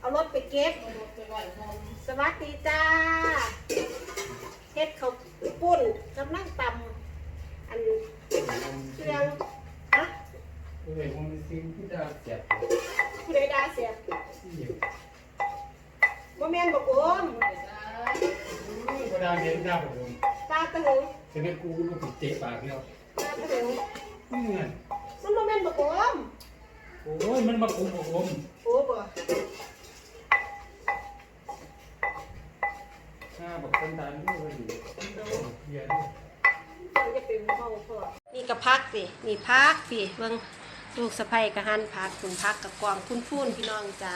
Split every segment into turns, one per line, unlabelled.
เอารถไปเก็บ สวัสดีจ้าเฮ็ดเขาปุ้นกำลังตำอันเครื่องฮะ
ผู้ใดผมสิ่งที่ดาเสีย
ผู้ใดดาเสีย
บ
บ่แม่นบอกโอม
บ่ดาเห็นดาบอกโอม
ตาตะหง
จะไม่กูลูกติดเตะปากเนี่ย
ตาตะหง
อืม
มันบ่แม่นบอกโอม
โอ้ยมันมาคุม
บ
อกโอ
ม พักสินี่พักสิเบิ่งลูกสะใภ้ก็หั่นผักคุณพักกับกวางพุ่นๆพี่น้องจ๋า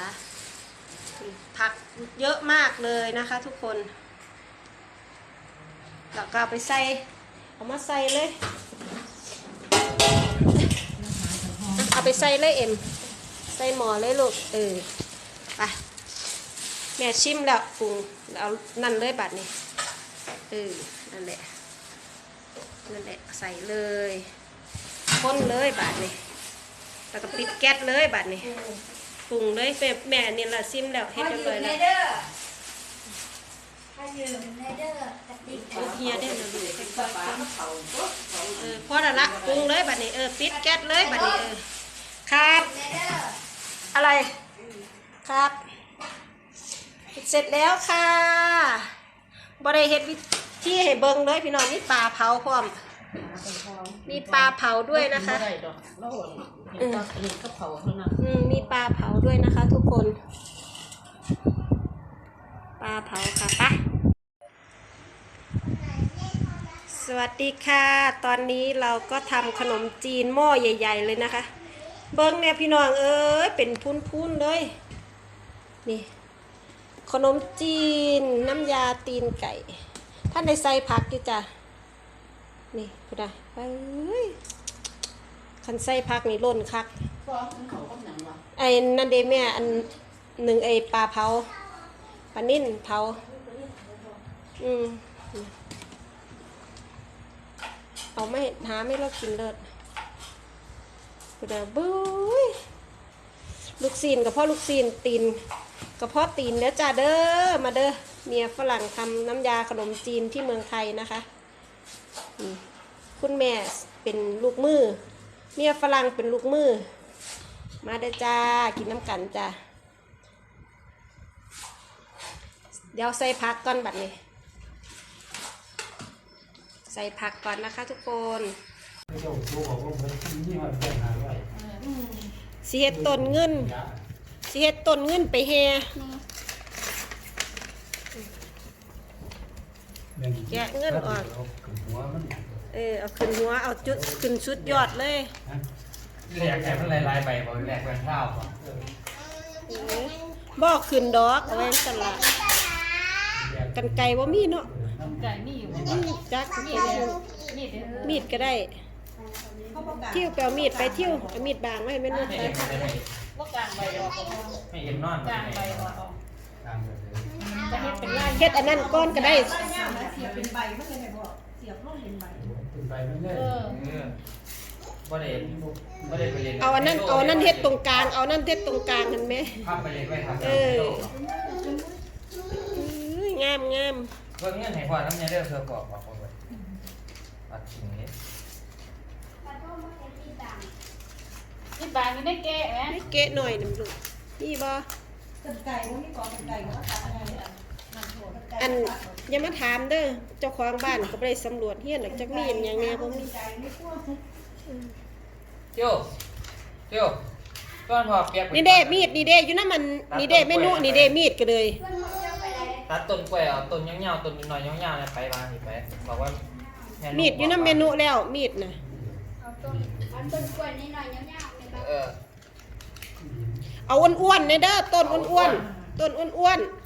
ผักเยอะมากเลยนะคะทุกคน แล้วก็ไปใส่เอามาใส่เลย เอาไปใส่เลยเอ็ม ใส่หมอเลยลูก เออ ไป แม่ชิมแล้วปรุงเอานั่นเลยบัดนี้ เออ นั่นแหละ นั่นแหละ ใส่เลย คนเลยบาดนี้แล้วก็ปิดแก๊สเลยบาดนี้ปรุงเลยแม่แม่นี่ละซิมแล้วเฮ็ดเรียบร้อยแล้ว
ถ้ายืมในเด้อ
เอาเฮียได้แล้วลูกเออพอล้วละปรุงเลยบัดนี้เออปิดแก๊สเลยบัดนี้เออครับ อะไรครับเสร็จแล้วค่ะบริเฮ็ดวิธีให้เบิ่งเลยพี่น้องมีปลาเผาพร้อม มีปลาเผาด้วยนะคะ
ไม่ได้ดอกเราเห็นตอนเห็นกระเผาเท่านั้น
อืมมีปลาเผาด้วยนะคะ ทุกคน ปลาเผาค่ะปะสวัสดีค่ะ ตอนนี้เราก็ทำขนมจีนหม้อใหญ่ ๆ เลยนะคะ เบิ้งเนี่ยพี่น้องเอ้ยเป็นพุ้นๆเลย นี่ ขนมจีนน้ำยาตีนไก่ ท่านได้ใส่ผักอยู่จ้ะ นี่พูดได้เอ้ยคันใส่ผักนี่ล้นคัก
ฟ้องเขาก็หนังวะ
ไอ้นั่นเดแม่อันหนึ่งไอ้ปลาเผาปลานิ่นเผา อืมเอาไม่หาไม่เรากินเลิศกูเดาบุ้ยลูกซีนกับพ่อลูกซีนตีนกับพ่อตีนเด้อจ้าเด้อมาเด้อเมียฝรั่งทำน้ำยาขนมจีนที่เมืองไทยนะคะ อืมคุณแม่เป็นลูกมือ เมียฝรั่งเป็นลูกมือ มาเด้อจ้า กินน้ำกันจ้า เดี๋ยวใส่ผักก่อนบัดนี้ ใส่ผักก่อนนะคะทุกคน
ไม่ต้องรู้บอกว่ามันที่นี่มันเป็นอะไร
สิเฮ็ดต้นเงิน
ยา
สิเฮ็ดต้นเงินไปแห่ แกะเงินออก
หัวมัน
เออเอาขึ้นหัวเอาจุดขึ้นชุดยอดเลย
แหลกแต่มันลายลายๆใบบอกแหลกเป็นข้าวก่อน
บอกขึ้นดอกเอาไว้สลัดกันไก่ว่ามีเนาะ
ไก่มีอยู่
อืมจัก
มีดเด้อมีดเด้อ
มีดก็ได้เที่ยวไปเอามีดไปเที่ยวเอามีดบางไว้ให้แม่นุ่น
ไม่
ไป
เห็นไม่ได้
ว่ากลางใบออก ก็พอ
ไม่เห็นนอน
กลางใบออกเอา
ตามเลย
จะเฮ็ดเป็นลาย
เฮ็ดอันนั้นก้อนก็ได้
เป็นไปมันเลย
เออ
เออบ่ได้บ่ได้ไปเรียน
เอาอันนั้นเอาอันนั้นเฮ็ดตรงกลาง เอาอันนั้นเฮ็ดตรงกลางเห็นไหม
ภาพไปเรียนไว้ครับ
เอออุ้ยงามงาม
เพิ่งเงินให้พ่อน้ำเนี่ยเด้อเธอบอกบอกคนไว้ปัดทิ้งนี้
ที่บางนี่ได้แก่แหม
นี่เกะหน่อยหนึ่งลูกนี่บ่
นั่นโทษ
อันอย่ามาถามเด้อเจ้าของบ้านก็บ่ได้สำรวจเฮียนหรอกจักมีอหย่างแน่บ่มี
เจ้าเจ้าต้อนพ่อเปียก
นี่เด้มีดนี่เด้อยู่นำมันนี่เด้เมนูนี่เด้มีดก็เลย
ตัดต้นกล้วยเอาต้นยาวๆต้นน้อยๆยาวๆเนี่ยไปวางสิไปบอกว่า
มีดอยู่นำเมนูแล้วมีดน่ะ
เอาต้นเอาต้นกล้วยนิดหน่อยยาวๆเลยครับ
เออ
เอาอ้วนๆเนี่ยเด้อต้นอ้วนๆต้นอ้วน
เนาะ
ๆ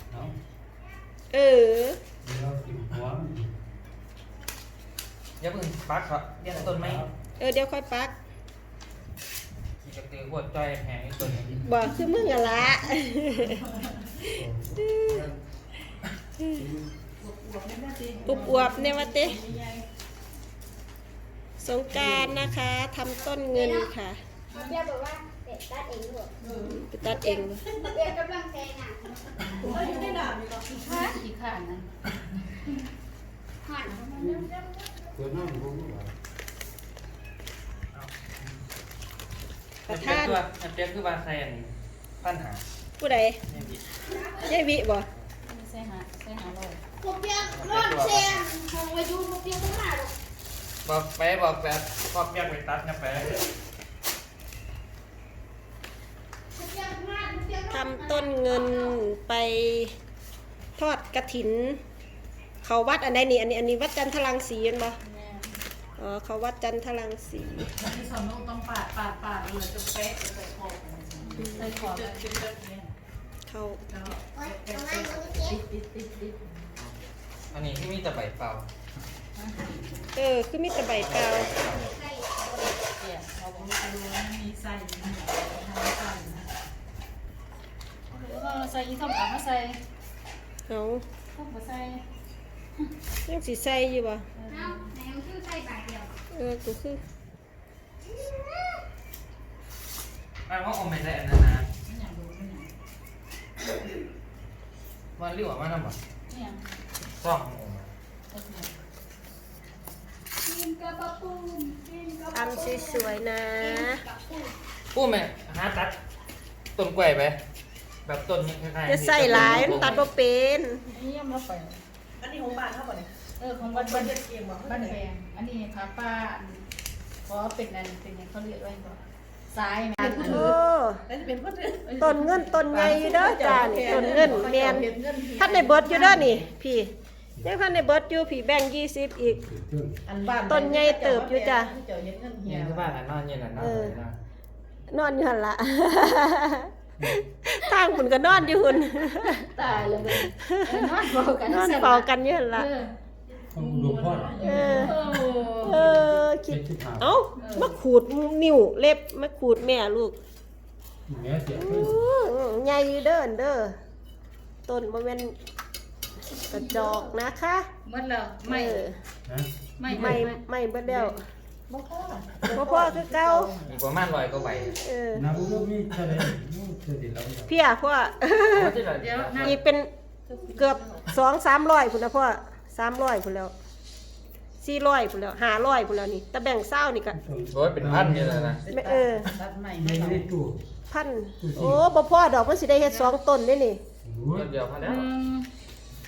เออ
เราติดหัว
อย่าเพิ่งปักครับเลี้ยงต้นไม้
เออเดี๋ยวค่อยปัก
ที่จะตือหัวจ้อยแพงที่ต้นนี้
บ่คือมึงอะละอุบอวบๆเนี่ยว่าเต้สงกรารนะคะทำต้นเงินค่ะ
เบี้ยบอกว่าเด็ก ตัดเองลูก
ไปตัดเอง
เบี้ยกำลังแทงอะ
ได้หนาอยู่ก็
ฮะา
นนั้น
หัน
เกิดน้ำรู้ว่า
ประ
เปีย
ธากน
ตัวเปียกคือว่าใครอันปัญหา
ผู้ใด
ไม่ดี
ยายวิบ่
ใส่หาใส่หาเลย
พวกเปียกรอดเซนของวายุพวกเปียกก็มาหรอก
บอกไปบอกแบบพอเปียกไปตัดนะไป
พวกเปียกมาพวกเปียกมา
ทำต้นเงินไปทอดกระถิน เขาวัดอันใดนี่ อันนี้อันนี้วัดจันทรังสีเห็นบ่
แม่
อ๋อเขาวัดจันทรังสี
ที่สอนลูกต้องปาดปาดปาดเลยจะเป๊ะจะใส่คอ
ใส่ขอบ
จะจะจะเนี่ย
เขา
แล้ว
โอ๊ย
เป๊ะ
ทำไม
เป๊ะ
มึงเจ๊
ติดติดติดติด
อันนี้ที่มีแต่ใบเปล่า
เออคือมีแต่ใบกาว
ใส่
เกี่ยเราบอก
ดูว่ามีใส่ทำใส่ นะ
แล้วก็ใส่ยี่ส้มกับมาใส่
เอา
พวกมาใส่
ยังสีใส่อยู่บ่
เอาไหนมันคือใส่บาทเดียว
เออกูคือ
แม่ว่าอมไม่ได้อันนั้นนะ
ไม่อยากดูไม่อยาก
วันริ้วว่ามันน่ะบ่
เนี่ย
ซ่องอมมา
กินกระปะปูนกินกระปะ
ทำสวยๆนะ
ปู้แม่หาตัดต้นกล้วยไป แบบต้นนี้คล้ายๆ
จะใส่หลายมันตัดบ่เป็น
นี่ยังมาไป
อันนี้ของบ้านเท่าไหร่
เออของ
บ้า
บ้านน
บ้า
บ้านน
เย็ดเกมบอก
บ้านแพงอันนี้พาป้าเพราะเป็นนั่นเป็นยังเขาเรียกว่าอย่างไรซ้ายแม่
โอ้
แล้วจะเป็นคนอื่น
ต้นเงินต้นใหญ่อยู่เด้อจ้านี่ต้นเงินแม่นท่านในเบิดอยู่เด้อนี่ พี่ยังท่านในเบิดอยู่พี่แบ่ง20อีก
เกิดขึ้น
อันบ้าน
ต้นใหญ่เติบอยู่จ้ะ
เจ้าเย็ดเงินเฮี
เนี่ย
ย
คือบ้านน่ะนอนเย็นน่ะนอนเลยนะ
นอนอยู่หั่นละ ทางคุณก็นอนอยู่หุ่น
ตายเลยเว้ยเออนอนเฝ้ากัน
นอนเฝ้ากันอยู่หั่นละ
เออ
ต้องดูพ่อ
เออ
โอ้
เออคิ
เจ็
ด
ดสิบห้า
เอ้ามาขูดนิ้วเล็บมาขูดแม่ลูก
แม่เสียขึ้น
อื้อใหญ่อยู่เด้อเด้อต้นบ่แม่นกระจอกนะคะ
หมดแล้วไม่
เออ
นะ
ไม่
ไม่ไม่เบิดแล้ว
บ่พอ
บ่พอคือเก่า
มีประมาณร้อยกว่าใบ
เออ
น้ำลูกนี่เท่าไหร่ลูกเท่าไหร่แล้วเนี่ย
เพี่ยพ่อ
ว่าที่เรา
เดี๋ยวนะ
อีกเป็นเกือบสองสามร้อยพุ่นแล้วพ่อสามร้อยพุ่นแล้วสี่ร้อยพุ่นแล้วห้าร้อยพุ่นแล้วนี่แต่แบ่งเศร้านี่ก็
โอ้ยเป็นพันนี่เลยนะ
ไม่เออ
ตัดใหม่
ไม่
ไม่
ได้ตู้
พันโอ้บ่พ่อดอกมันสิได้เฮ็ดสองต้นเด้นี่
โอ้ย
เดียวพัน
ห
แล้ว
นึ่ง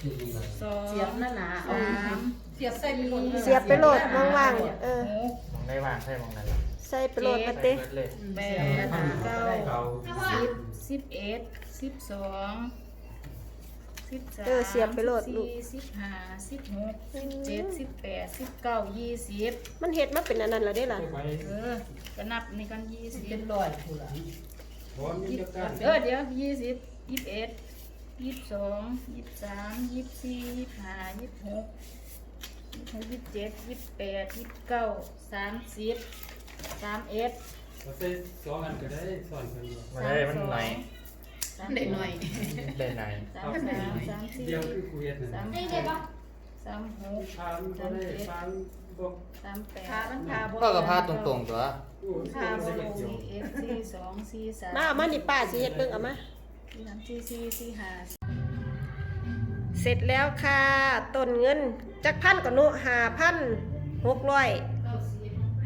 ที่ยังไง
สอง
เสียบหน้าหนาเอา
สาม
เสียบใส่ไปหมด
เสียบไปโหลดว่างๆเออ
หก
มอง ได้วางใช่มองได้ละ
ใส่ไปโหลดมา
ใส่
เต้
เบิดเลย
แป
เสียบ
ด
หน้าหนา
เก้า
เก่า
สิบสิบเอ็ดสิบสองสิบสาม
เออเสียบไปโหลดลูก
สี่สิบห้าสิบหกสิบเจ็ดสิบแปดสิบเก้ายี่สิบ
มันเฮ็ดมาเป็นอันนั้นแล้วเด้ล่ะ
ไป
เออก็นับในกันยี่สิบ
เป็นรอยผู้ละ
บอลนี่จะกัน
เดี๋ยวเดี๋ยวยี่สิบยี่สิบเอ็ดยี่สิบสองยี่สิบสามยี่สิบสี่ยี่สิบห้ายี่สิบหก ยี่สิบหกยี่สิบเจ็ดยี่สิบแปดยี่สิบเก้าสามสิบสามเอ็ด
เราใส่สองอันก็ได้สอนกัน
มาได้มันหน่อย
สาม
เด็กหน่อย
ได้ไหน
สามสามสามสี่
เดียวคือคุยกัน
สาม
นะ
ได้
เจ็
ไง
ด
ปะ
สามหก
ทานก็ได้ทานบอก
สามแปด
พามันพาบ่
ก็กระพาตรงๆตัว
โอ้ย
ห้า
ใส่
หก
เดียว
สี่เอ็ดสี่สองสี่สาม
มาเอามานี่ป้าสิเฮ็ดเบิ่งเอามา
สี่สามสี่สี่สี่ห้า
เสร็จแล้วค่ะต้นเงินจักพันก็นุห้าพันหกร้อย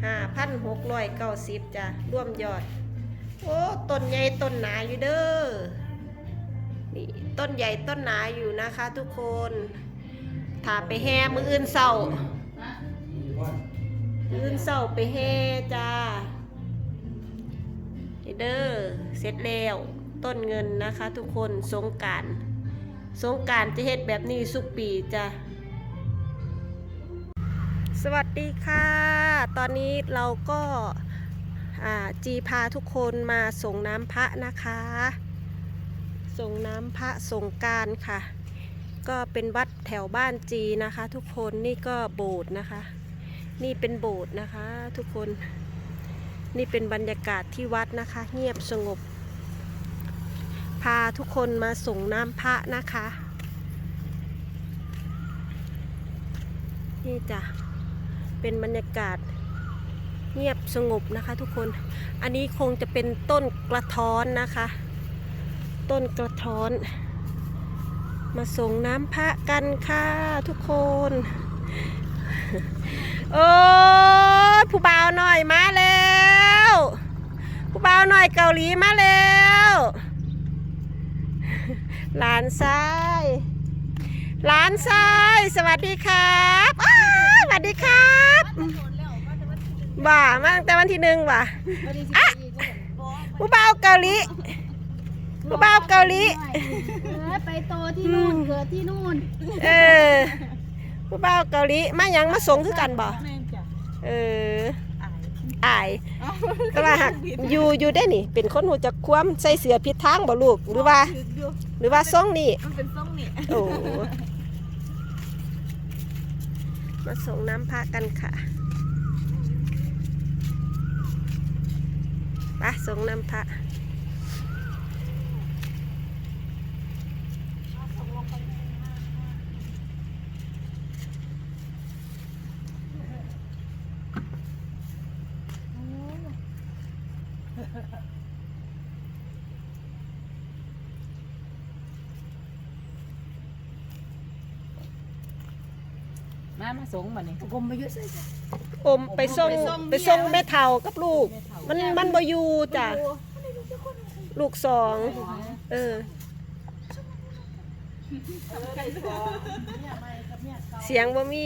ห้าพันหกร้อยเก้าสิบจ้ะร่วมยอด โอ้ต้นใหญ่ต้นหนาอยู่เด้อนี่ต้นใหญ่ต้นหนาอยู่นะคะทุกคนถ้าไปแห่มืออื่นเศร้า
มื
ออื่นเศร้าไปแห่จ้านี่เด้อเสร็จแล้วต้นเงินนะคะทุกคนสงการ สงการจะเฮ็ดแบบนี้สุกปีจ้ะสวัสดีค่ะ ตอนนี้เราก็จีพาทุกคนมาส่งน้ำพระนะคะ ส่งน้ำพระสงการค่ะ ก็เป็นวัดแถวบ้านจีนะคะ ทุกคนนี่ก็โบสถ์นะคะ นี่เป็นโบสถ์นะคะ ทุกคนนี่เป็นบรรยากาศที่วัดนะคะ เงียบสงบ พาทุกคนมาส่งน้ำพระนะคะ นี่จ้ะ เป็นบรรยากาศเงียบสงบนะคะทุกคน อันนี้คงจะเป็นต้นกระท้อนนะคะ ต้นกระท้อน มาส่งน้ำพระกันค่ะทุกคน โอ้ผู้บ่าวหน่อยมาแล้ว ผู้บ่าวหน่อยเกาหลีมาแล้ว หลานซ้ายหลานซ้ายสวัสดีครับอ้าวสวัสดีครับบ่ามาตั้งแต่วันที่หนึ่งว่ะอะผู้บ่าวเกาหลีผู้บ่าวเกาหลี
เออไปโตที่นู่นเกิดที่นู่น
เออผู้บ่าวเกาหลีมาหยังมาส่งคือกันบ่
แม่นจ้ะ
เอออายแต่ว่าหักอยู่อยู่ได้นี่ เป็นคนหูจักความใส่เสื้อผิดทางบ่ลูกหรือว่า
ถึกอยู่
ห รือว่าทรงนี่
มันเป็นทรงนี่
โอ้มาส่งน้ำพระกันค่ะไปส่งน้ำพระ
มามาสงมานี่กลมไปเยอะใส่จ้ะ
อมไปส่งไปส่งแม่เฒ่ากับลูก มันมันบ่อยู่จ้ะลูกสองเออ เสียงบ่มี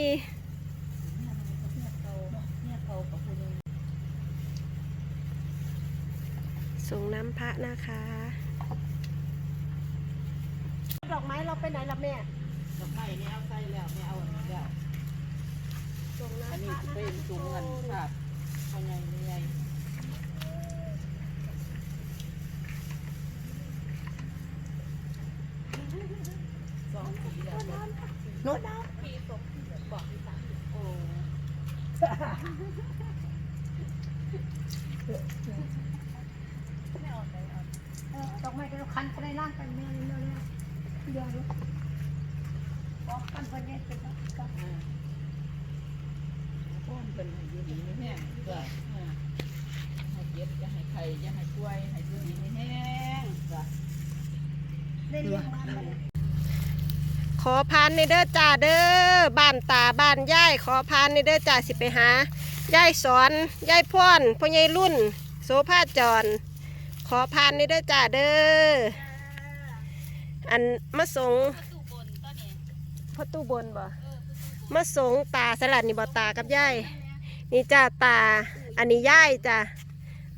ส่งน้ำพระนะคะ ดอกไม้เราไปไหนล่ะแม่
ดอกไม้นี่เอาใส่แล้วไม่เอา อันนี้แล้ว
ส่ง
อัน
น้ำพ
นี้
ระ
สิ
นะ
เป็น
คะ
ถุงเงินครับเอาไงนี่ไง
นุช
ดอกไม้ก็คันก็ได้ล่างกันแม่เลยเร็วๆเดี๋ยวดูบอกกันเพิ่นเนี่ยเป็นแล้วก็
ต้น เป็นให้อยู่ดีไม่แห้งจ้ะอ่าให้เย็บอย่าให้ไข่อย่าให้กล้วยให้อยู่ดีไม่แห้งจ้ะ
ได้เลี้ยงมาเลย
ขอพานในเด้อจ่าเด้อบ้านตาบ้านย่ายขอพานในเด้อจ่าสิไปหาย่ายสอนย่ายพ่อนพ่อใหญ่รุ่น โสภาจร ขอพานในเด้อจ่าเด้ออันมาสงพ่อตู้บนบ่ มาสงตาสลัดนี่บ่ตากับย่ายนี่จ้าตาอันนี้ย่ายจ้า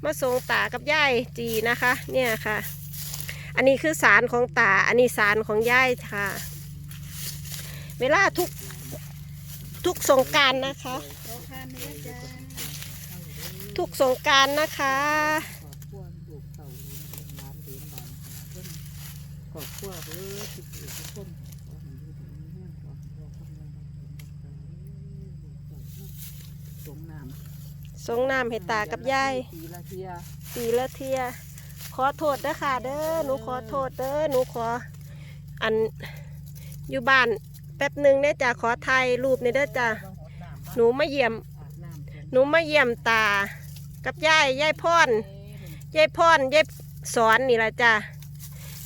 มาสงตากับย่ายจีนะคะ เนี่ยค่ะ อันนี้คือสารของตา อันนี้สารของย่ายค่ะ เวลาทุกทุกสงการนะคะ ทุกสงการนะคะ
ครอบครัวเออทุกผู้ทุกคนขอให้อยู่ดีมีแห้งขอให้พ่อทำงานรักษาลูกเต่าสงน้ำ
สงน้ำให้ตากับยาย
ปีละเทีย
ปีละเทีย ขอโทษเด้อค่ะเด้อหนูขอโทษเด้อหนูขอ อันอยู่บ้านแป๊บหนึ่งเนี่ยจ้ะขอถ่ายรูปนี่เด้อจ้ะหนูมาเยี่ยม หนูมาเยี่ยมตา กับยายยายพรยายพรยายสอนนี่ละจ้ะ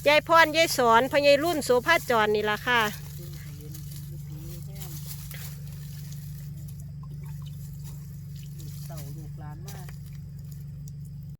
ยายพรยายสอนพ่อยายรุ่นโสภาจรนี่ละค่ะ